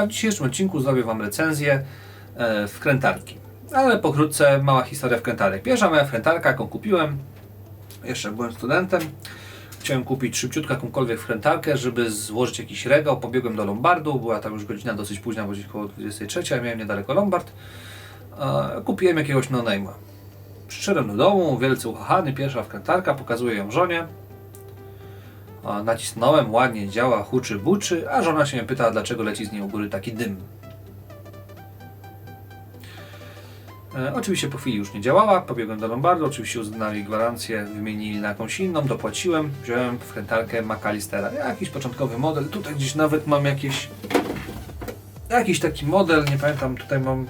A w dzisiejszym odcinku zrobię Wam recenzję e, wkrętarki. Ale pokrótce mała historia wkrętarek. Pierwsza moja wkrętarka, jaką kupiłem, jeszcze byłem studentem, chciałem kupić szybciutko jakąkolwiek wkrętarkę, żeby złożyć jakiś regał. Pobiegłem do Lombardu, była tam już godzina dosyć późna, bo gdzieś około 23, ja miałem niedaleko Lombard. E, Kupiłem jakiegoś no-name'a. Przyszedłem do domu, wielce ukochany, pierwsza wkrętarka, pokazuję ją żonie. Nacisnąłem, ładnie działa, huczy, buczy, a żona się pyta, dlaczego leci z niej u góry taki dym. E, oczywiście po chwili już nie działała, pobiegłem do Lombardu, oczywiście uznali gwarancję, wymienili na jakąś inną, dopłaciłem, wziąłem wkrętarkę McAllistera, jakiś początkowy model, tutaj gdzieś nawet mam jakieś, jakiś taki model, nie pamiętam, tutaj mam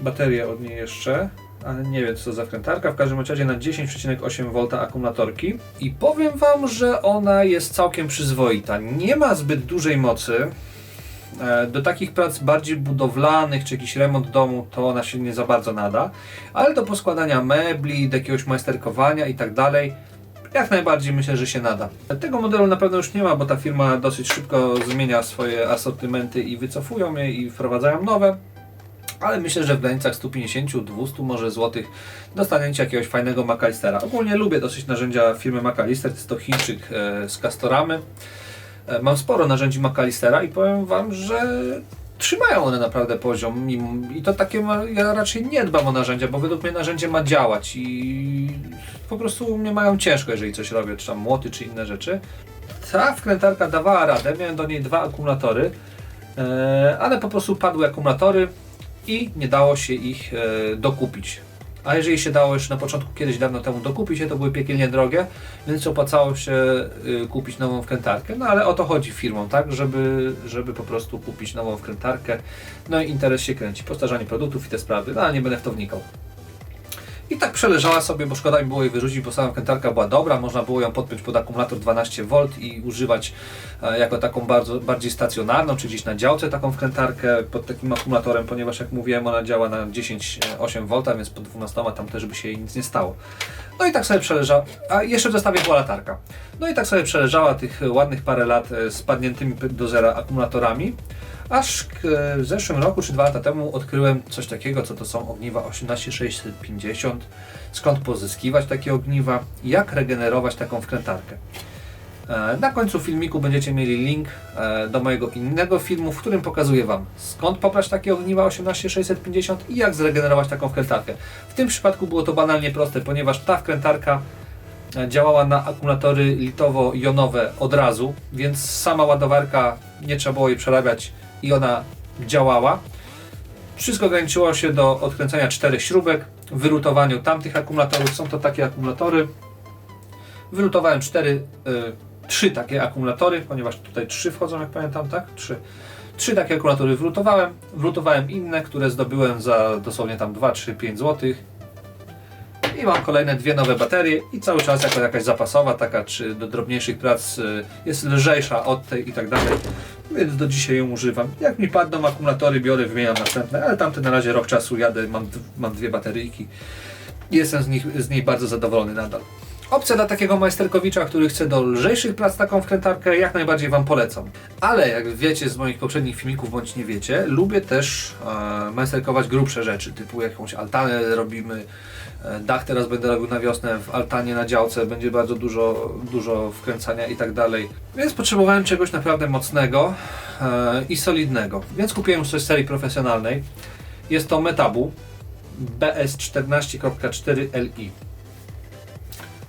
baterię od niej jeszcze, ale nie wiem co to za wkrętarka, w każdym razie na 10,8 V akumulatorki. I powiem Wam, że ona jest całkiem przyzwoita, nie ma zbyt dużej mocy, E, do takich prac bardziej budowlanych, czy jakiś remont domu, to ona się nie za bardzo nada, ale do poskładania mebli, do jakiegoś majsterkowania i tak dalej, jak najbardziej myślę, że się nada. Tego modelu na pewno już nie ma, bo ta firma dosyć szybko zmienia swoje asortymenty i wycofują je i wprowadzają nowe. Ale myślę, że w granicach 150-200 może złotych dostaniecie jakiegoś fajnego McAllistera. Ogólnie lubię dosyć narzędzia firmy McAllister, jest to Chińczyk e, z Castoramy. E, Mam sporo narzędzi McAllistera i powiem Wam, że trzymają one naprawdę poziom. I to takie, ma, ja raczej nie dbam o narzędzia, bo według mnie narzędzie ma działać i po prostu mnie mają ciężko, jeżeli coś robię, czy tam młoty, czy inne rzeczy. Ta wkrętarka dawała radę, miałem do niej dwa akumulatory, e, ale po prostu padły akumulatory i nie dało się ich e, dokupić. A jeżeli się dało jeszcze na początku, kiedyś dawno temu dokupić to były piekielnie drogie, więc opłacało się y, kupić nową wkrętarkę. No ale o to chodzi firmom, tak? Żeby, żeby po prostu kupić nową wkrętarkę. No i interes się kręci. Postarzanie produktów i te sprawy, no ale nie będę w to wnikał. I tak przeleżała sobie, bo szkoda mi było jej wyrzucić, bo sama wkrętarka była dobra, można było ją podpiąć pod akumulator 12V i używać e, jako taką bardzo, bardziej stacjonarną, czy gdzieś na działce taką wkrętarkę pod takim akumulatorem, ponieważ jak mówiłem, ona działa na 10,8V, więc pod 12 tam też by się jej nic nie stało. No i tak sobie przeleżała, a jeszcze w zestawie była latarka. No i tak sobie przeleżała tych ładnych parę lat e, z padniętymi do zera akumulatorami, aż w zeszłym roku czy dwa lata temu odkryłem coś takiego, co to są ogniwa 18650, skąd pozyskiwać takie ogniwa, jak regenerować taką wkrętarkę. E, Na końcu filmiku będziecie mieli link e, do mojego innego filmu, w którym pokazuję Wam skąd pobrać takie ogniwa 18650 i jak zregenerować taką wkrętarkę. W tym przypadku było to banalnie proste, ponieważ ta wkrętarka e, działała na akumulatory litowo-jonowe od razu, więc sama ładowarka nie trzeba było jej przerabiać i ona działała. Wszystko ograniczyło się do odkręcania czterech śrubek, wyrutowaniu tamtych akumulatorów. Są to takie akumulatory. Wyrutowałem cztery, y, trzy takie akumulatory, ponieważ tutaj trzy wchodzą, jak pamiętam, tak? Trzy. Trzy takie akumulatory wrutowałem. Wrutowałem inne, które zdobyłem za dosłownie tam 2, 3, 5 złotych. I mam kolejne dwie nowe baterie i cały czas jako jakaś zapasowa, taka czy do drobniejszych prac y, jest lżejsza od tej i tak dalej. Więc do dzisiaj ją używam. Jak mi padną akumulatory, biorę, wymieniam następne, ale tamte na razie rok czasu jadę, mam, mam dwie bateryjki. Jestem z, nich, z niej bardzo zadowolony nadal. Opcja dla takiego majsterkowicza, który chce do lżejszych prac taką wkrętarkę, jak najbardziej Wam polecam. Ale jak wiecie z moich poprzednich filmików, bądź nie wiecie, lubię też e, majsterkować grubsze rzeczy, typu jakąś altanę robimy, e, dach teraz będę robił na wiosnę, w altanie na działce będzie bardzo dużo, dużo wkręcania i tak dalej. Więc potrzebowałem czegoś naprawdę mocnego e, i solidnego, więc kupiłem coś z serii profesjonalnej. Jest to Metabu BS14.4Li.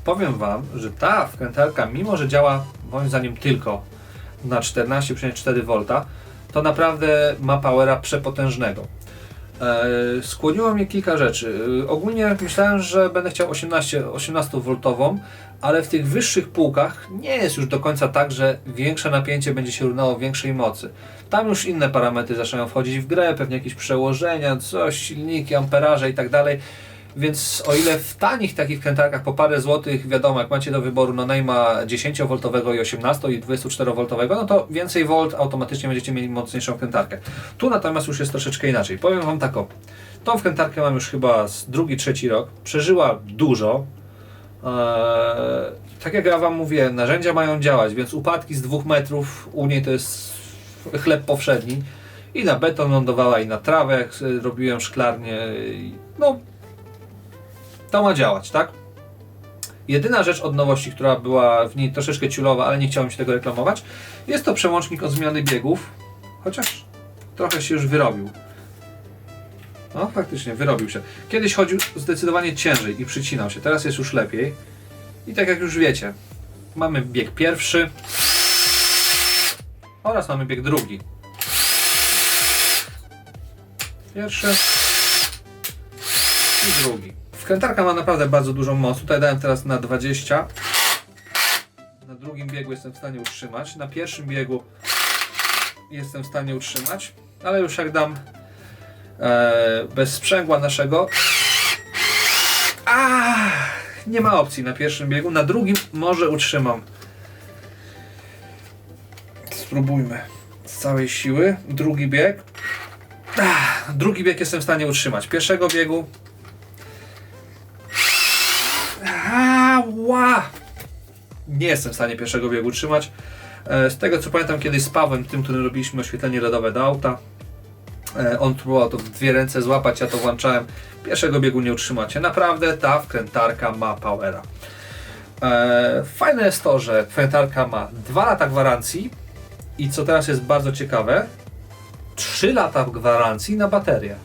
Powiem Wam, że ta wkrętarka, mimo że działa moim zdaniem tylko na 14,4 V, to naprawdę ma powera przepotężnego. E, skłoniło mnie kilka rzeczy. E, ogólnie myślałem, że będę chciał 18, 18V, ale w tych wyższych półkach nie jest już do końca tak, że większe napięcie będzie się równało większej mocy. Tam już inne parametry zaczynają wchodzić w grę, pewnie jakieś przełożenia, coś, silniki, amperaże i tak dalej. Więc o ile w tanich takich wkrętarkach po parę złotych, wiadomo, jak macie do wyboru no najma 10V i 18 i 24V, no to więcej volt automatycznie będziecie mieli mocniejszą wkrętarkę. Tu natomiast już jest troszeczkę inaczej. Powiem Wam tak o, tą wkrętarkę mam już chyba z drugi, trzeci rok. Przeżyła dużo. Eee, tak jak ja Wam mówię, narzędzia mają działać, więc upadki z dwóch metrów u niej to jest chleb powszedni. I na beton lądowała, i na trawę, jak robiłem szklarnię. No, to ma działać, tak? Jedyna rzecz od nowości, która była w niej troszeczkę ciulowa, ale nie chciałem się tego reklamować, jest to przełącznik od zmiany biegów, chociaż trochę się już wyrobił. No, faktycznie, wyrobił się. Kiedyś chodził zdecydowanie ciężej i przycinał się, teraz jest już lepiej. I tak jak już wiecie, mamy bieg pierwszy oraz mamy bieg drugi. Pierwszy i drugi. Wkrętarka ma naprawdę bardzo dużą moc. Tutaj dałem teraz na 20. Na drugim biegu jestem w stanie utrzymać. Na pierwszym biegu jestem w stanie utrzymać. Ale już jak dam e, bez sprzęgła naszego. A, nie ma opcji na pierwszym biegu. Na drugim może utrzymam. Spróbujmy z całej siły. Drugi bieg. Ach, drugi bieg jestem w stanie utrzymać. Pierwszego biegu. Nie jestem w stanie pierwszego biegu utrzymać. E, Z tego co pamiętam kiedyś z Pawłem, tym, którym robiliśmy oświetlenie LEDowe do auta. e, On próbował to w dwie ręce złapać, ja to włączałem. Pierwszego biegu nie utrzymacie. Naprawdę ta wkrętarka ma powera. E, Fajne jest to, że wkrętarka ma 2 lata gwarancji i co teraz jest bardzo ciekawe, 3 lata gwarancji na baterię.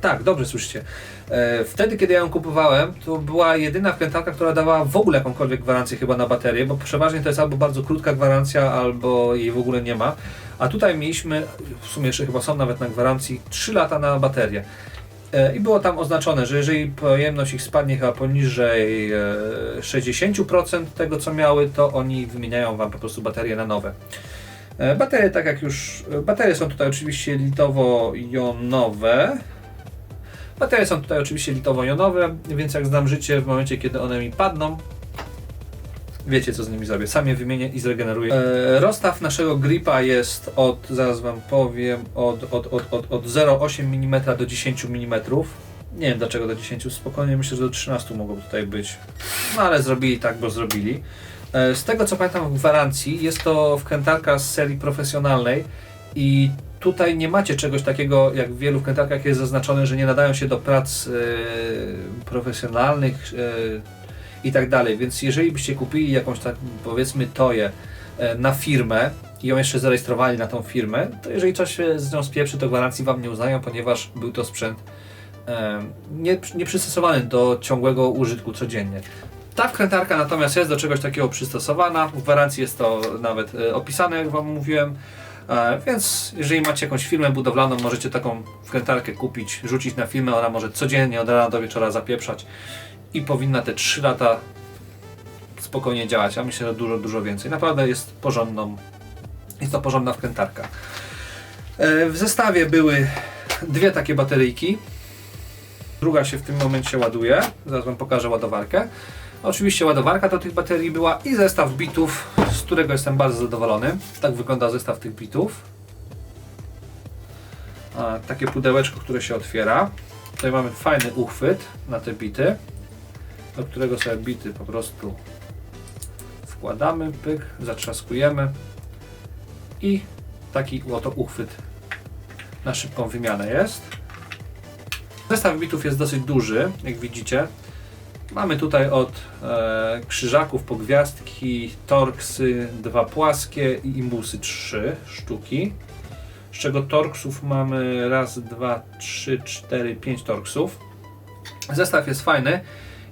Tak, dobrze słyszycie. E, Wtedy, kiedy ja ją kupowałem, to była jedyna wkrętarka, która dawała w ogóle jakąkolwiek gwarancję chyba na baterię, bo przeważnie to jest albo bardzo krótka gwarancja, albo jej w ogóle nie ma. A tutaj mieliśmy, w sumie jeszcze chyba są nawet na gwarancji, 3 lata na baterię. E, I było tam oznaczone, że jeżeli pojemność ich spadnie chyba poniżej e, 60% tego, co miały, to oni wymieniają Wam po prostu baterie na nowe. E, Baterie, tak jak już. e, Baterie są tutaj oczywiście litowo-jonowe. Baterie są tutaj oczywiście litowo-jonowe, więc jak znam życie, w momencie kiedy one mi padną, wiecie co z nimi zrobię. Sam je wymienię i zregeneruję. E, rozstaw naszego gripa jest od, zaraz wam powiem, od, od, od, od, od 0,8 mm do 10 mm. Nie wiem dlaczego do 10, spokojnie myślę, że do 13 mogłoby tutaj być. No ale zrobili tak, bo zrobili. E, Z tego co pamiętam w gwarancji jest to wkrętarka z serii profesjonalnej i tutaj nie macie czegoś takiego jak w wielu wkrętarkach jest zaznaczone, że nie nadają się do prac e, profesjonalnych e, i tak dalej. Więc jeżeli byście kupili jakąś tak powiedzmy toję e, na firmę i ją jeszcze zarejestrowali na tą firmę, to jeżeli coś się z nią spieprzy, to gwarancji Wam nie uznają, ponieważ był to sprzęt nie, nie przystosowany do ciągłego użytku codziennie. Ta wkrętarka natomiast jest do czegoś takiego przystosowana. W gwarancji jest to nawet opisane, jak Wam mówiłem. E, Więc jeżeli macie jakąś firmę budowlaną, możecie taką wkrętarkę kupić, rzucić na firmę, ona może codziennie od rana do wieczora zapieprzać i powinna te 3 lata spokojnie działać. Ja myślę, że dużo, dużo więcej. Naprawdę jest porządną, jest to porządna wkrętarka. E, W zestawie były dwie takie bateryjki. Druga się w tym momencie ładuje. Zaraz Wam pokażę ładowarkę. Oczywiście ładowarka do tych baterii była i zestaw bitów, którego jestem bardzo zadowolony. Tak wygląda zestaw tych bitów. A, takie pudełeczko, które się otwiera. Tutaj mamy fajny uchwyt na te bity, do którego sobie bity po prostu wkładamy, pyk, zatrzaskujemy i taki oto uchwyt na szybką wymianę jest. Zestaw bitów jest dosyć duży, jak widzicie. Mamy tutaj od e, krzyżaków po gwiazdki, torksy dwa płaskie i imbusy trzy sztuki. Z czego torksów mamy raz, dwa, trzy, cztery, pięć torksów. Zestaw jest fajny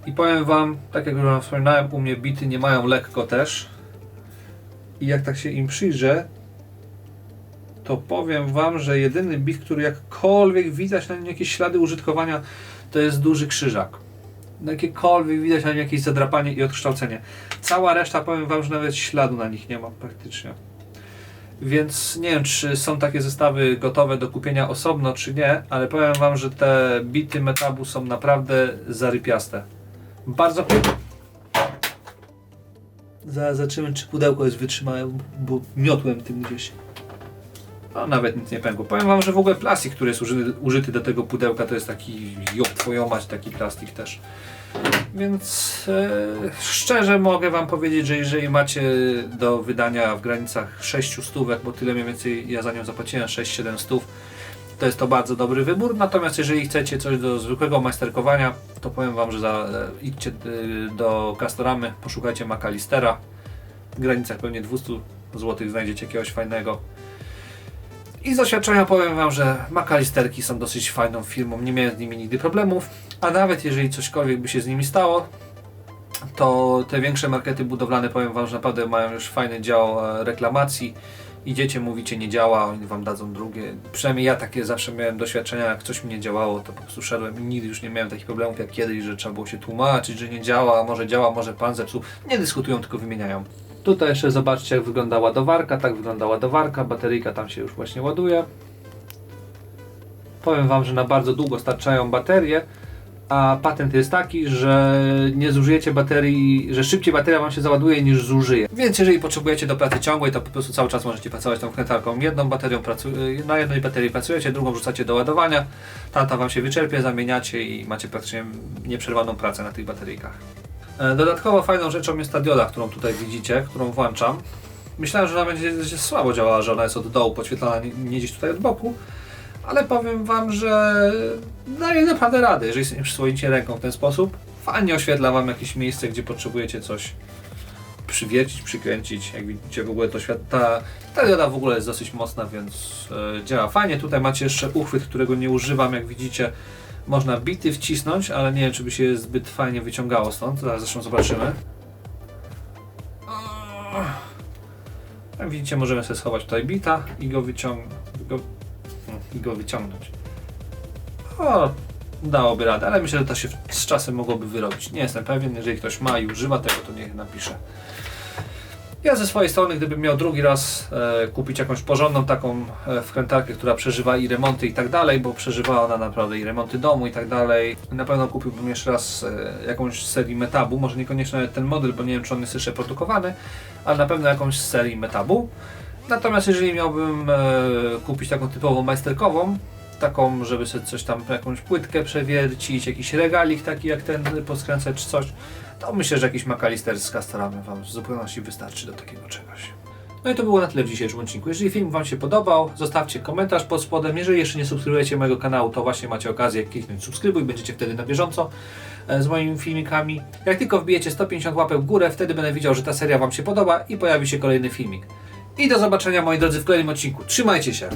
i powiem Wam, tak jak już wspominałem, u mnie bity nie mają lekko też. I jak tak się im przyjrzę, to powiem Wam, że jedyny bit, który jakkolwiek widać na nim jakieś ślady użytkowania, to jest duży krzyżak. Jakiekolwiek widać na nim jakieś zadrapanie i odkształcenie. Cała reszta, powiem Wam, że nawet śladu na nich nie ma praktycznie. Więc nie wiem, czy są takie zestawy gotowe do kupienia osobno, czy nie, ale powiem Wam, że te bity metabu są naprawdę zarypiaste. Bardzo. Zaraz zobaczymy, czy pudełko jest wytrzymałe, bo miotłem tym gdzieś. No, nawet nic nie pękło. Powiem wam, że w ogóle plastik, który jest użyty, użyty do tego pudełka, to jest taki jop twoją mać, taki plastik też. Więc e, szczerze mogę wam powiedzieć, że jeżeli macie do wydania w granicach 6 stówek, bo tyle mniej więcej ja za nią zapłaciłem, 6-7 stów, to jest to bardzo dobry wybór. Natomiast jeżeli chcecie coś do zwykłego majsterkowania, to powiem wam, że za, e, idźcie e, do Castoramy, poszukajcie Macalistera. W granicach pewnie 200 zł znajdziecie jakiegoś fajnego. I z doświadczenia powiem Wam, że Macalisterki są dosyć fajną firmą, nie miałem z nimi nigdy problemów, a nawet jeżeli cośkolwiek by się z nimi stało, to te większe markety budowlane powiem Wam, że naprawdę mają już fajny dział e, reklamacji. Idziecie, mówicie nie działa, oni Wam dadzą drugie. Przynajmniej ja takie zawsze miałem doświadczenia, jak coś mi nie działało, to po prostu szedłem i nigdy już nie miałem takich problemów jak kiedyś, że trzeba było się tłumaczyć, że nie działa, a może działa, może Pan zepsuł. Nie dyskutują, tylko wymieniają. Tutaj jeszcze zobaczcie jak wygląda ładowarka, tak wygląda ładowarka, bateryjka tam się już właśnie ładuje. Powiem Wam, że na bardzo długo starczają baterie, a patent jest taki, że nie zużyjecie baterii, że szybciej bateria Wam się załaduje niż zużyje. Więc jeżeli potrzebujecie do pracy ciągłej, to po prostu cały czas możecie pracować tą wkrętarką. Jedną baterią na jednej baterii pracujecie, drugą wrzucacie do ładowania, tamta Wam się wyczerpie, zamieniacie i macie praktycznie nieprzerwaną pracę na tych bateryjkach. E, Dodatkowo fajną rzeczą jest ta dioda, którą tutaj widzicie, którą włączam. Myślałem, że ona będzie słabo działała, że ona jest od dołu podświetlana, nie, gdzieś tutaj od boku. Ale powiem Wam, że daje naprawdę radę, jeżeli przyswoicie ręką w ten sposób. Fajnie oświetla Wam jakieś miejsce, gdzie potrzebujecie coś przywiercić, przykręcić. Jak widzicie w ogóle to świat, ta, ta dioda w ogóle jest dosyć mocna, więc e, działa fajnie. Tutaj macie jeszcze uchwyt, którego nie używam, jak widzicie. Można bity wcisnąć, ale nie wiem, czy by się zbyt fajnie wyciągało stąd. Zaraz zresztą zobaczymy. Jak widzicie, możemy sobie schować tutaj bita i go wyciągnąć. Go, i go wyciągnąć. O, dałoby radę, ale myślę, że to się z czasem mogłoby wyrobić. Nie jestem pewien, jeżeli ktoś ma i używa tego, to niech napisze. Ja ze swojej strony, gdybym miał drugi raz e, kupić jakąś porządną taką e, wkrętarkę, która przeżywa i remonty i tak dalej, bo przeżywa ona naprawdę i remonty domu i tak dalej, na pewno kupiłbym jeszcze raz e, jakąś z serii Metabu, może niekoniecznie ten model, bo nie wiem czy on jest jeszcze produkowany, ale na pewno jakąś z serii Metabu. Natomiast jeżeli miałbym e, kupić taką typową majsterkową, taką, żeby sobie coś tam, jakąś płytkę przewiercić, jakiś regalik taki jak ten, poskręcać coś, to myślę, że jakiś McAllister z Castoramy Wam w zupełności wystarczy do takiego czegoś. No i to było na tyle w dzisiejszym odcinku. Jeżeli film Wam się podobał, zostawcie komentarz pod spodem. Jeżeli jeszcze nie subskrybujecie mojego kanału, to właśnie macie okazję kliknąć subskrybuj, będziecie wtedy na bieżąco e, z moimi filmikami. Jak tylko wbijecie 150 łapek w górę, wtedy będę widział, że ta seria Wam się podoba i pojawi się kolejny filmik. I do zobaczenia moi drodzy w kolejnym odcinku. Trzymajcie się!